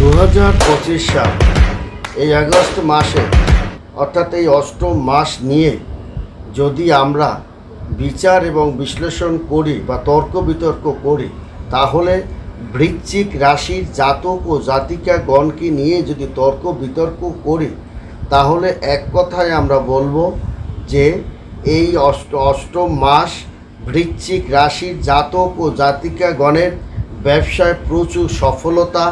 দু হাজার পঁচিশ সাল, এই আগস্ট মাসে, অর্থাৎ এই অষ্টম মাস নিয়ে যদি আমরা বিচার এবং বিশ্লেষণ করি বা তর্ক বিতর্ক করি, তাহলে বৃশ্চিক রাশির জাতক ও জাতিকাগণকে নিয়ে যদি তর্ক বিতর্ক করি, তাহলে এক কথায় আমরা বলব যে এই অষ্ট, অষ্টম মাস বৃশ্চিক রাশির জাতক ও জাতিকাগণের ব্যবসায় প্রচুর সফলতা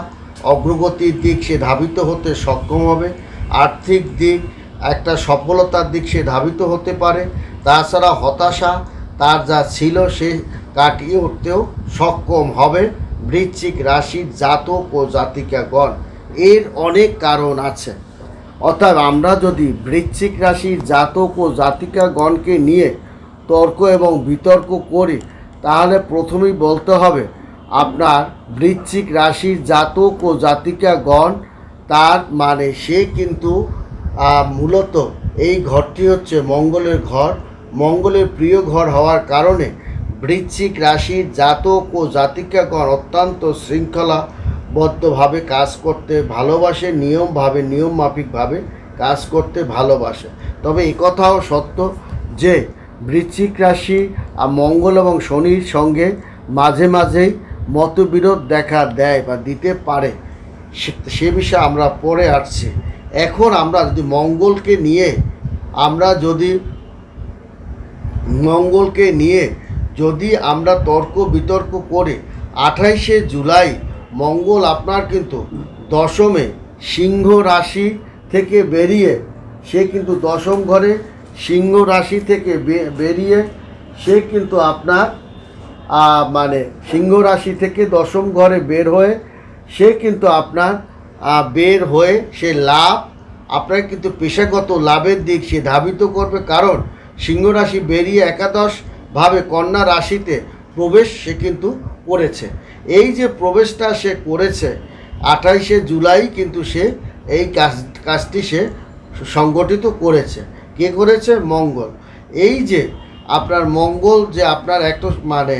অগ্রগতির দিক সে ধাবিত হতে সক্ষম হবে, আর্থিক দিক একটা সফলতার দিক সে ধাবিত হতে পারে, তাছাড়া হতাশা তার যা ছিল সে কাটিয়ে উঠতেও সক্ষম হবে বৃশ্চিক রাশির জাতক ও জাতিকাগণ। এর অনেক কারণ আছে। অর্থাৎ আমরা যদি বৃশ্চিক রাশির জাতক ও জাতিকাগণকে নিয়ে তর্ক এবং বিতর্ক করি, তাহলে প্রথমেই বলতে হবে আপনার বৃশ্চিক রাশির জাতক ও জাতিকাগণ, তার মানে সে কিন্তু মূলত এই ঘরটি হচ্ছে মঙ্গলের ঘর। মঙ্গলের প্রিয় ঘর হওয়ার কারণে বৃশ্চিক রাশির জাতক ও জাতিকাগণ অত্যন্ত শৃঙ্খলাবদ্ধভাবে কাজ করতে ভালোবাসে, নিয়মভাবে নিয়ম মাফিকভাবে কাজ করতে ভালোবাসে। তবে এ কথাও সত্য যে বৃশ্চিক রাশি মঙ্গল এবং শনির সঙ্গে মাঝে মাঝেই মতবিরোধ দেখা দেয় বা দিতে পারে, সে- বিষয়ে আমরা পরে আসছি। এখন আমরা যদি মঙ্গলকে নিয়ে, আমরা যদি মঙ্গলকে নিয়ে যদি আমরা তর্ক বিতর্ক করে, আঠাইশে জুলাই মঙ্গল আপনার কিন্তু দশমে সিংহ রাশি থেকে বেরিয়ে, সে কিন্তু দশম ঘরে সিংহ রাশি থেকে বেরিয়ে, সে কিন্তু আপনার মানে সিংহ রাশি থেকে দশম ঘরে বের হয়ে সে কিন্তু আপনার বের হয়ে সে লাভ, আপনার কিন্তু পেশাগত লাভের দিক সে ধাবিত করবে। কারণ সিংহ রাশি বেরিয়ে একাদশভাবে কন্যা রাশিতে প্রবেশ সে কিন্তু করেছে। এই যে প্রবেশটা সে করেছে, আঠাইশে জুলাই কিন্তু সে এই কাজ, কাজটি সে সংগঠিত করেছে। কে করেছে? মঙ্গল। এই যে আপনার মঙ্গল যে আপনার একটা মানে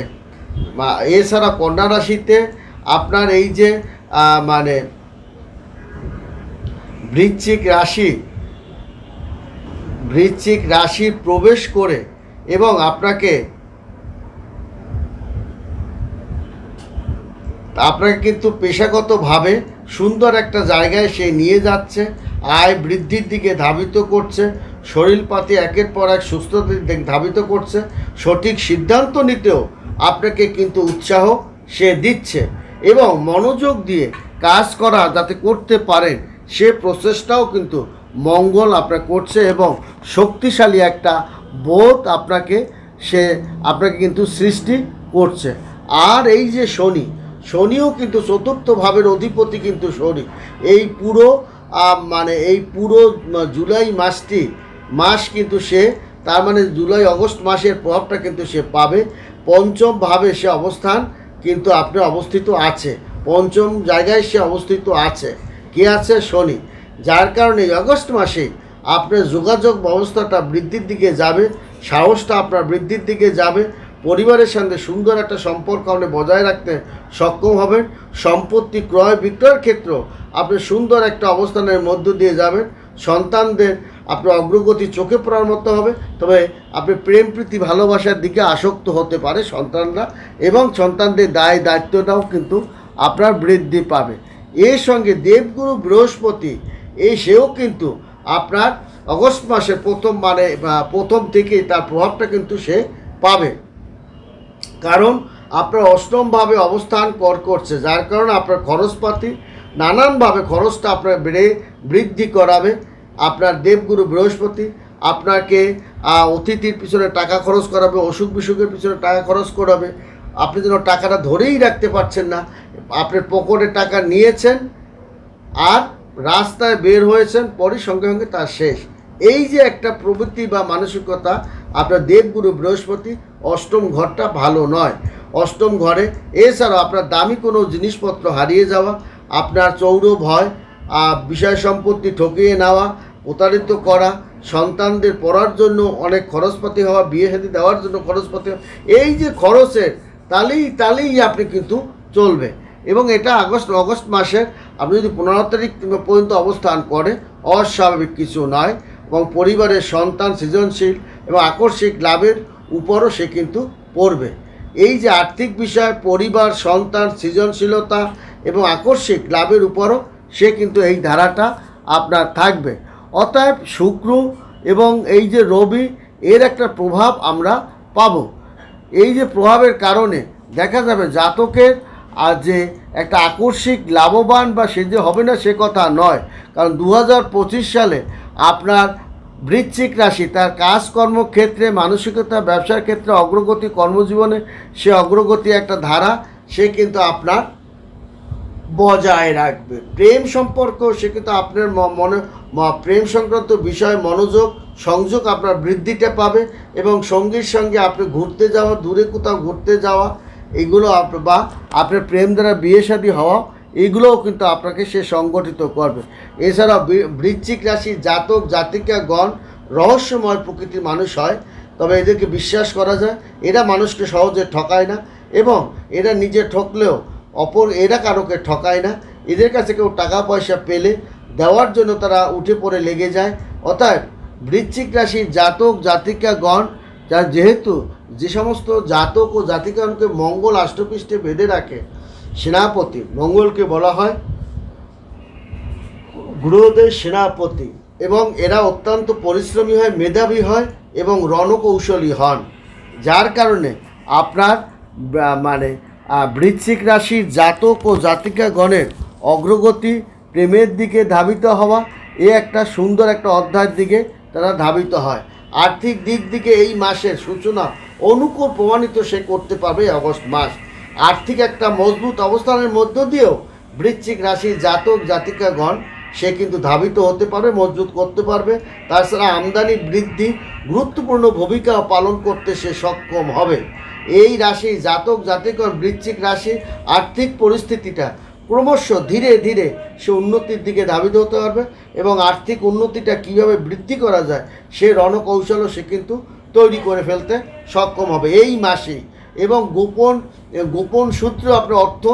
এছাড়া কন্যা রাশিতে আপনার এই যে মানে বৃশ্চিক রাশি বৃশ্চিক রাশি প্রবেশ করে এবং আপনাকে আপনাকে কিন্তু পেশাগতভাবে সুন্দর একটা জায়গায় সে নিয়ে যাচ্ছে, আয় বৃদ্ধির দিকে ধাবিত করছে, শরীরপাতি একের পর এক সুস্থতার দিকে ধাবিত করছে, সঠিক সিদ্ধান্ত নিতেও আপনাকে কিন্তু উৎসাহ সে দিচ্ছে এবং মনোযোগ দিয়ে কাজ করা যাতে করতে পারেন, সে প্রচেষ্টাও কিন্তু মঙ্গল আপনার করছে এবং শক্তিশালী একটা বোধ আপনাকে, সে আপনাকে কিন্তু সৃষ্টি করছে। আর এই যে শনি, শনিও কিন্তু চতুর্থ ভাবের অধিপতি কিন্তু শনি। এই পুরো মানে এই পুরো জুলাই মাসটি, মাস কিন্তু সে, তার মানে জুলাই অগস্ট মাসের প্রভাবটা কিন্তু সে পাবে। পঞ্চম ভাবে সে অবস্থান কিন্তু আপনি অবস্থিত আছে। পঞ্চম জায়গায় সে অবস্থিত আছে। কে আছে? শনি। যার কারণে এই আগস্ট মাসে আপনার যোগাযোগ ব্যবস্থাটা বৃদ্ধির দিকে যাবে, সাহসটা আপনার বৃদ্ধির দিকে যাবে, পরিবারের সঙ্গে সুন্দর একটা সম্পর্ক আপনি বজায় রাখতে সক্ষম হবেন, সম্পত্তি ক্রয় বিক্রয়ের ক্ষেত্র আপনি সুন্দর একটা অবস্থানের মধ্য দিয়ে যাবেন, সন্তানদের আপনার অগ্রগতি চোখে পড়ার মতো হবে। তবে আপনি প্রেম প্রীতি ভালোবাসার দিকে আসক্ত হতে পারে সন্তানরা এবং সন্তানদের দায় দায়িত্বটাও কিন্তু আপনার বৃদ্ধি পাবে। এর সঙ্গে দেবগুরু বৃহস্পতি এই সেও কিন্তু আপনার অগস্ট মাসে প্রথম মানে প্রথম থেকে তার প্রভাবটা কিন্তু সে পাবে। কারণ আপনার অষ্টমভাবে অবস্থান কর করছে, যার কারণে আপনার খরচপাতি নানানভাবে খরচটা আপনার বেড়ে বৃদ্ধি করাবে। আপনার দেবগুরু বৃহস্পতি আপনাকে অতিথির পিছনে টাকা খরচ করাবে, অসুখ বিসুখের পিছনে টাকা খরচ করাবে। আপনি যেন টাকাটা ধরেই রাখতে পারছেন না আপনার পকেটে টাকা নিয়েছেন আর রাস্তায় বের হয়েছেন পরই সঙ্গে সঙ্গে তার শেষ। এই যে একটা প্রবৃত্তি বা মানসিকতা, আপনার দেবগুরু বৃহস্পতি, অষ্টম ঘরটা ভালো নয়। অষ্টম ঘরে, এছাড়াও আপনার দামি কোনো জিনিসপত্র হারিয়ে যাওয়া, আপনার চৌর ভয় বিষয় সম্পত্তি ঠকিয়ে নেওয়া প্রতারিত করা, সন্তানদের পড়ার জন্য অনেক খরচপাতি হওয়া, বিয়ে শাদী দেওয়ার জন্য খরচপাতি এই যে খরচের তালেই তালেই আপনি কিন্তু চলবে। এবং এটা আগস্ট অগস্ট মাসের, আপনি যদি পনেরো তারিখ পর্যন্ত অবস্থান করে অস্বাভাবিক কিছু নয়। এবং পরিবারের সন্তান সৃজনশীল এবং আকস্মিক লাভের উপরও সে কিন্তু পড়বে। এই যে আর্থিক বিষয়, পরিবার, সন্তান সৃজনশীলতা এবং আকস্মিক লাভের উপরও সে কিন্তু এই ধারাটা আপনার থাকবে। অতএব শুক্র এবং এই যে রবি, এর একটা প্রভাব আমরা পাবো। এই যে প্রভাবের কারণে দেখা যাবে জাতকের আর যে একটা আকস্মিক লাভবান বা সে যে হবে না সে কথা নয়। কারণ দু হাজার পঁচিশ সালে আপনার বৃশ্চিক রাশি, তার কাজকর্ম ক্ষেত্রে, মানসিকতা, ব্যবসার ক্ষেত্রে অগ্রগতি, কর্মজীবনে সে অগ্রগতি একটা ধারা, সে কিন্তু আপনার বজায় রাখবে। প্রেম সম্পর্ক, সে কিন্তু আপনার মনে প্রেম সংক্রান্ত বিষয়ে, মনোযোগ, সংযোগ আপনার বৃদ্ধিটা পাবে এবং সঙ্গীর সঙ্গে আপনি ঘুরতে যাওয়া, দূরে কোথাও ঘুরতে যাওয়া, এগুলো বা আপনার প্রেম দ্বারা বিয়ে শাদী হওয়া, এগুলোও কিন্তু আপনাকে সে সংগঠিত করবে। এছাড়াও বৃশ্চিক রাশি জাতক, জাতিকাগণ রহস্যময় প্রকৃতির মানুষ হয়, তবে এদেরকে বিশ্বাস করা যায়, এরা মানুষকে সহজে ঠকায় না এবং এরা নিজে ঠকলেও অপর এরা কারোকে ঠকায় না। এদের কাছে কেউ টাকা পয়সা পেলে দেওয়ার জন্য তারা উঠে পড়ে লেগে যায়। অতএব বৃশ্চিক রাশির জাতক, জাতিকাগণ, যার যেহেতু যে সমস্ত জাতক ও জাতিকাগণকে মঙ্গল আষ্টপৃষ্ঠে বেঁধে রাখে, সেনাপতি, মঙ্গলকে বলা হয় গ্রহদের সেনাপতি এবং এরা অত্যন্ত পরিশ্রমী হয়, মেধাবী হয় এবং রণকৌশলী হন। যার কারণে আপনার মানে বৃশ্চিক রাশির জাতক ও জাতিকাগণের অগ্রগতি প্রেমের দিকে ধাবিত হওয়া, এ একটা সুন্দর একটা অধ্যায়ের দিকে তারা ধাবিত হয়। আর্থিক দিক দিকে এই মাসের সূচনা অনুকূল প্রমাণিত সে করতে পারবে অগস্ট মাস। আর্থিক একটা মজবুত অবস্থানের মধ্য দিয়েও বৃশ্চিক রাশির জাতক জাতিকাগণ সে কিন্তু ধাবিত হতে পারবে, মজবুত করতে পারবে। তাছাড়া আমদানি বৃদ্ধি, গুরুত্বপূর্ণ ভূমিকা পালন করতে সে সক্ষম হবে। এই রাশি জাতক, জাতিকর, বৃশ্চিক রাশি, আর্থিক পরিস্থিতিটা ক্রমশ ধীরে ধীরে সে উন্নতির দিকে ধাবিত হতে পারবে এবং আর্থিক উন্নতিটা কীভাবে বৃদ্ধি করা যায়, সে রণকৌশলও সে কিন্তু তৈরি করে ফেলতে সক্ষম হবে এই মাসেই এবং গোপন গোপন সূত্রে আপনার অর্থ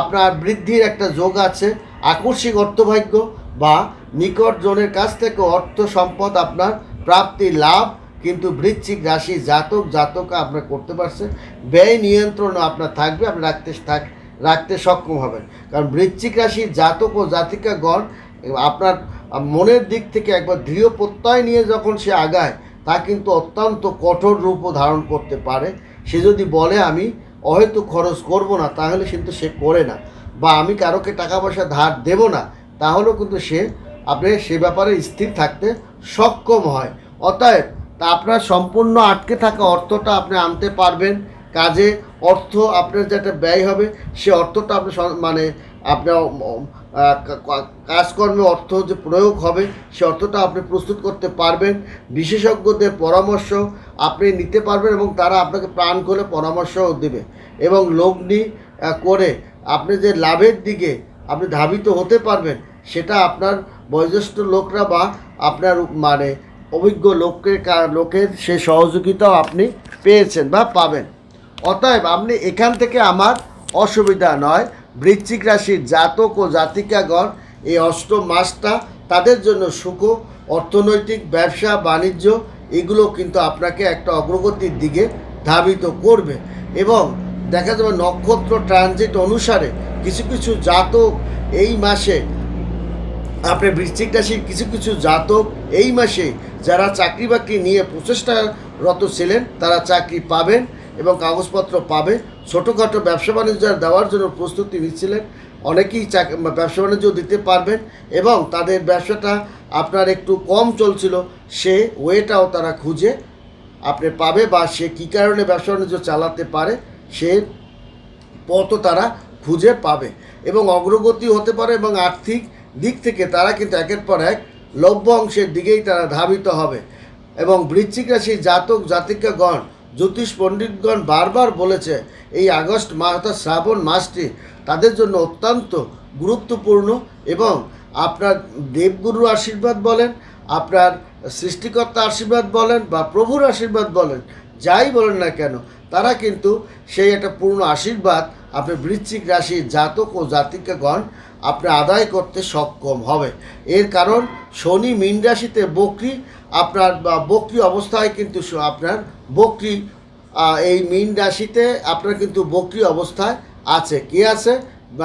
আপনার বৃদ্ধির একটা যোগ আছে, আকস্মিক অর্থভাগ্য বা নিকট জনের কাছ থেকে অর্থ সম্পদ আপনার প্রাপ্তি, লাভ কিন্তু বৃশ্চিক রাশি জাতক, জাতকা আপনার করতে পারছে। ব্যয় নিয়ন্ত্রণ আপনার থাকবে, আপনি রাখতে থাক রাখতে সক্ষম হবেন। কারণ বৃশ্চিক রাশির জাতক ও জাতিকাগণ, আপনার মনের দিক থেকে একবার দৃঢ় প্রত্যয় নিয়ে যখন সে আগায়, তা কিন্তু অত্যন্ত কঠোর রূপও ধারণ করতে পারে। সে যদি বলে, আমি অহেতু খরচ করব না, তাহলে কিন্তু সে করে না। বা, আমি কারোকে টাকা পয়সা ধার দেব না, তাহলেও কিন্তু সে, আপনি সে ব্যাপারে স্থির থাকতে সক্ষম হয়। অতএব তা আপনার সম্পূর্ণ আটকে থাকা অর্থটা আপনি আনতে পারবেন। কাজে অর্থ আপনার যেটা ব্যয় হবে, সে অর্থটা আপনি মানে আপনার কাজকর্মে অর্থ যে প্রয়োগ হবে, সে অর্থটা আপনি প্রস্তুত করতে পারবেন। বিশেষজ্ঞদের পরামর্শ আপনি নিতে পারবেন এবং তারা আপনাকে প্রাণ খুলে পরামর্শও দেবে এবং লগ্নি করে আপনি যে লাভের দিকে আপনি ধাবিত হতে পারবেন, সেটা আপনার বয়োজ্যেষ্ঠ লোকরা বা আপনার মানে অভিজ্ঞ লোকের লোকের সে সহযোগিতাও আপনি পেয়েছেন বা পাবেন। অতএব আপনি এখান থেকে আমার অসুবিধা নয়। বৃশ্চিক রাশির জাতক ও জাতিকাগণ এই অষ্টম মাসটা তাদের জন্য সুখ, অর্থনৈতিক, ব্যবসা, বাণিজ্য, এগুলো কিন্তু আপনাকে একটা অগ্রগতির দিকে ধাবিত করবে এবং দেখা যাবে নক্ষত্র ট্রানজিট অনুসারে কিছু কিছু জাতক এই মাসে আপনি বৃশ্চিক রাশির কিছু কিছু জাতক এই মাসে যারা চাকরি বাকরি নিয়ে প্রচেষ্টারত ছিলেন, তারা চাকরি পাবেন এবং কাগজপত্র পাবে। ছোটোখাটো ব্যবসা বাণিজ্য দেওয়ার জন্য প্রস্তুতি নিচ্ছিলেন। অনেকেই চাক, ব্যবসা বাণিজ্য দিতে পারবেন এবং তাদের ব্যবসাটা আপনার একটু কম চলছিল, সে ওয়েটাও তারা খুঁজে আপনি পাবে বা সে কী কারণে ব্যবসা বাণিজ্য চালাতে পারে, সে পথও তারা খুঁজে পাবে এবং অগ্রগতি হতে পারে এবং আর্থিক দিক থেকে তারা কিন্তু একের পর এক লভ্য অংশের দিকেই তারা ধাবিত হবে। এবং বৃশ্চিক রাশির জাতক, জাতিকাগণ, জ্যোতিষ পণ্ডিতগণ বারবার বলেছে, এই আগস্ট মাস অর্থাৎ শ্রাবণ মাসটি তাদের জন্য অত্যন্ত গুরুত্বপূর্ণ এবং আপনার দেবগুরুর আশীর্বাদ বলেন, আপনার সৃষ্টিকর্তা আশীর্বাদ বলেন বা প্রভুর আশীর্বাদ বলেন, যাই বলেন না কেন, তারা কিন্তু সেই একটা পূর্ণ আশীর্বাদ আপনি বৃশ্চিক রাশির জাতক ও জাতিকাগণ আপনি আদায় করতে সক্ষম হবে। এর কারণ, শনি মীন রাশিতে বকরি, আপনার বকরি অবস্থায় কিন্তু আপনার বকরি এই মীন রাশিতে আপনার কিন্তু বকরি অবস্থায় আছে। কি আছে?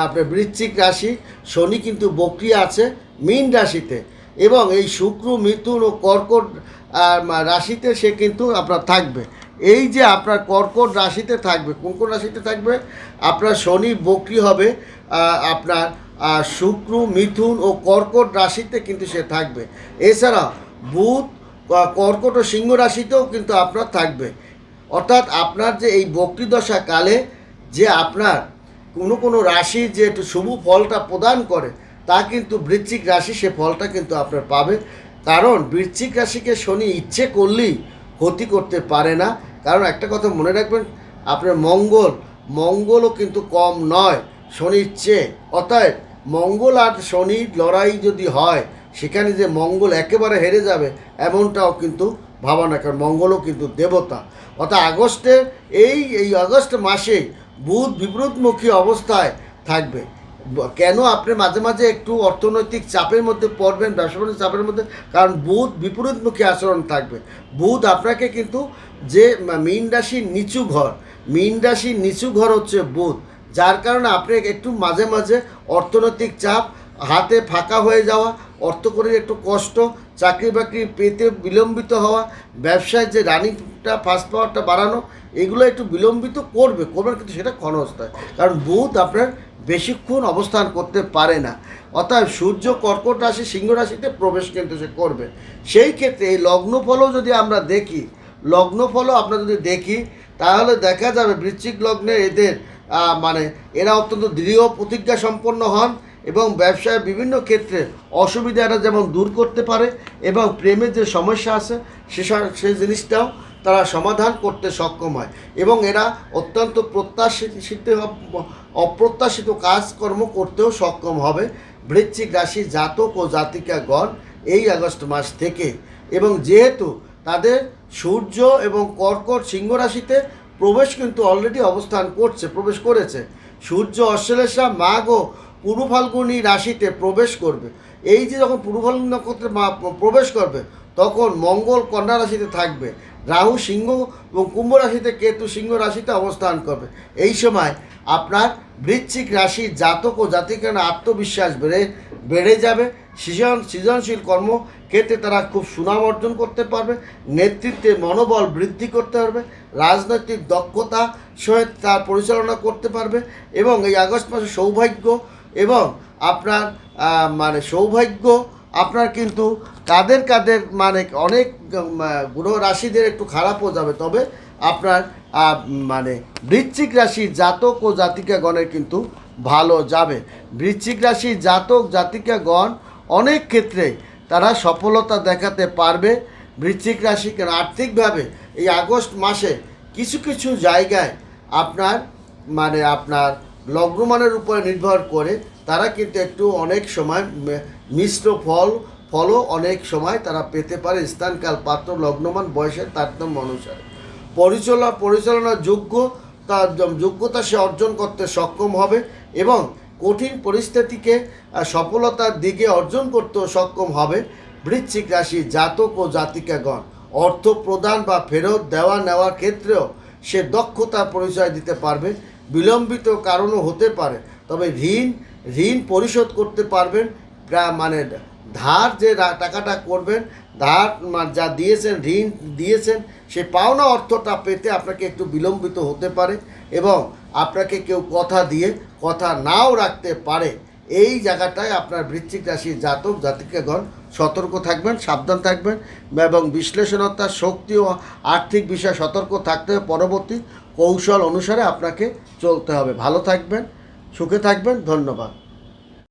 আপনার বৃশ্চিক রাশি, শনি কিন্তু বকরি আছে মীন রাশিতে। এবং এই শুক্র, মিথুন ও কর্কট রাশিতে সে কিন্তু আপনার থাকবে। এই যে আপনার কর্কট রাশিতে থাকবে, কোন কোন রাশিতে থাকবে? আপনার শনি বকরি হবে আপনার শুক্র, মিথুন ও কর্কট রাশিতে কিন্তু সে থাকবে। এছাড়া বুধ কর্কট ও সিংহ রাশিতেও কিন্তু আপনার থাকবে। অর্থাৎ আপনার যে এই বক্রি দশা কালে যে আপনার কোনো কোনো রাশি যে একটু শুভ ফলটা প্রদান করে, তা কিন্তু বৃশ্চিক রাশি সে ফলটা কিন্তু আপনার পাবে। কারণ বৃশ্চিক রাশিকে শনি ইচ্ছে করলেই ক্ষতি করতে পারে না। কারণ একটা কথা মনে রাখবেন, আপনার মঙ্গল, মঙ্গলও কিন্তু কম নয়, শনির চেয়ে। অতএব মঙ্গল আর শনির লড়াই যদি হয়, সেখানে যে মঙ্গল একেবারে হেরে যাবে, এমনটাও কিন্তু ভাবা না, কারণ মঙ্গলও কিন্তু দেবতা। অর্থাৎ আগস্টের এই এই আগস্ট মাসে বুধ বিপরীতমুখী অবস্থায় থাকবে। কেন আপনি মাঝে মাঝে একটু অর্থনৈতিক চাপের মধ্যে পড়বেন, ব্যবসা বাণিজ্য চাপের মধ্যে? কারণ বুধ বিপরীতমুখী আচরণ থাকবে। বুধ আপনাকে কিন্তু যে মীন রাশির নিচু ঘর, মীন রাশির নিচু ঘর হচ্ছে বুধ, যার কারণে আপনি একটু মাঝে মাঝে অর্থনৈতিক চাপ, হাতে ফাঁকা হয়ে যাওয়া অর্থ করে একটু কষ্ট, চাকরি বাকরি পেতে বিলম্বিত হওয়া, ব্যবসায় যে রানিংটা ফার্স্ট পাওয়ারটা বাড়ানো, এগুলো একটু বিলম্বিত করবে, করবেন কিন্তু সেটা ক্ষণস্থায়। কারণ বুধ আপনার বেশিক্ষণ অবস্থান করতে পারে না। অর্থাৎ সূর্য কর্কট রাশি, সিংহ রাশিতে প্রবেশ কিন্তু সে করবে। সেই ক্ষেত্রে এই লগ্নফলও যদি আমরা দেখি লগ্নফলও আমরা যদি দেখি, তাহলে দেখা যাবে বৃশ্চিক লগ্নে এদের মানে এরা অত্যন্ত দৃঢ় প্রতিজ্ঞা সম্পন্ন হন এবং ব্যবসায় বিভিন্ন ক্ষেত্রে অসুবিধা এরা যেমন দূর করতে পারে এবং প্রেমের যে সমস্যা আছে, সে স- জিনিসটাও তারা সমাধান করতে সক্ষম হয়। এবং এরা অত্যন্ত প্রত্যাশিত অপ্রত্যাশিত কাজকর্ম করতেও সক্ষম হবে বৃশ্চিক রাশি জাতক ও জাতিকাগণ এই আগস্ট মাস থেকে। এবং যেহেতু তাদের সূর্য এবং কর্কট সিংহ রাশিতে প্রবেশ কিন্তু অলরেডি অবস্থান করছে, প্রবেশ করেছে। সূর্য, অশ্লেষা, মাঘ ও পূর্ব ফাল্গুনী রাশিতে প্রবেশ করবে। এই যে যখন পূর্ব ফাল্গুনী নক্ষত্রে প্রবেশ করবে, তখন মঙ্গল কন্যা রাশিতে থাকবে। রাহু সিংহ এবং কুম্ভ রাশিতে কেতু সিংহ রাশিতে অবস্থান করবে। এই সময় আপনার বৃশ্চিক রাশির জাতক ও জাতিকার আত্মবিশ্বাস বেড়ে বেড়ে যাবে। সৃজন, সৃজনশীল কর্ম ক্ষেত্রে তারা খুব সুনাম অর্জন করতে পারবে, নেতৃত্বে মনোবল বৃদ্ধি করতে পারবে, রাজনৈতিক দক্ষতা সহিত তার পরিচালনা করতে পারবে এবং এই আগস্ট মাসে সৌভাগ্য এবং আপনার মানে সৌভাগ্য আপনার কিন্তু কাদের কাদের মানে অনেক গ্রহ রাশিদের একটু খারাপও যাবে, তবে আপনার মানে বৃশ্চিক রাশির জাতক ও জাতিকাগণের কিন্তু ভালো যাবে। বৃশ্চিক রাশির জাতক জাতিকাগণ অনেক ক্ষেত্রে তারা সফলতা দেখাতে পারবে। বৃশ্চিক রাশি কেন আর্থিকভাবে এই আগস্ট মাসে কিছু কিছু জায়গায় আপনার মানে আপনার লগ্নমানের উপরে নির্ভর করে তারা কিন্তু একটু অনেক সময় মিশ্র ফল ফলও অনেক সময় তারা পেতে পারে স্থানকাল পাত্র লগ্নমান বয়সের তারতম্য অনুসারে। পরিচালনা পরিচালনার যোগ্য তার যোগ্যতা সে অর্জন করতে সক্ষম হবে এবং কঠিন পরিস্থিতিকে সফলতার দিকে অর্জন করতেও সক্ষম হবে বৃশ্চিক রাশি জাতক ও জাতিকাগণ। অর্থ প্রদান বা ফেরত দেওয়া নেওয়ার ক্ষেত্রেও সে দক্ষতার পরিচয় দিতে পারবে। বিলম্বিত কারণও হতে পারে, তবে ঋণ ঋণ পরিশোধ করতে পারবেন মানে ধার যে টাকাটা করবেন, ধার যা দিয়েছেন, ঋণ দিয়েছেন সে পাওনা অর্থটা পেতে আপনাকে একটু বিলম্বিত হতে পারে এবং আপনাকে কেউ কথা দিয়ে কথা নাও রাখতে পারে। এই জায়গাটায় আপনার বৃশ্চিক রাশির জাতক, জাতিকাগণ সতর্ক থাকবেন, সাবধান থাকবেন এবং বিশ্লেষণতার শক্তি ও আর্থিক বিষয়ে সতর্ক থাকতে হবে। পরবর্তী কৌশল অনুসারে আপনাকে চলতে হবে। ভালো থাকবেন, সুখে থাকবেন। ধন্যবাদ।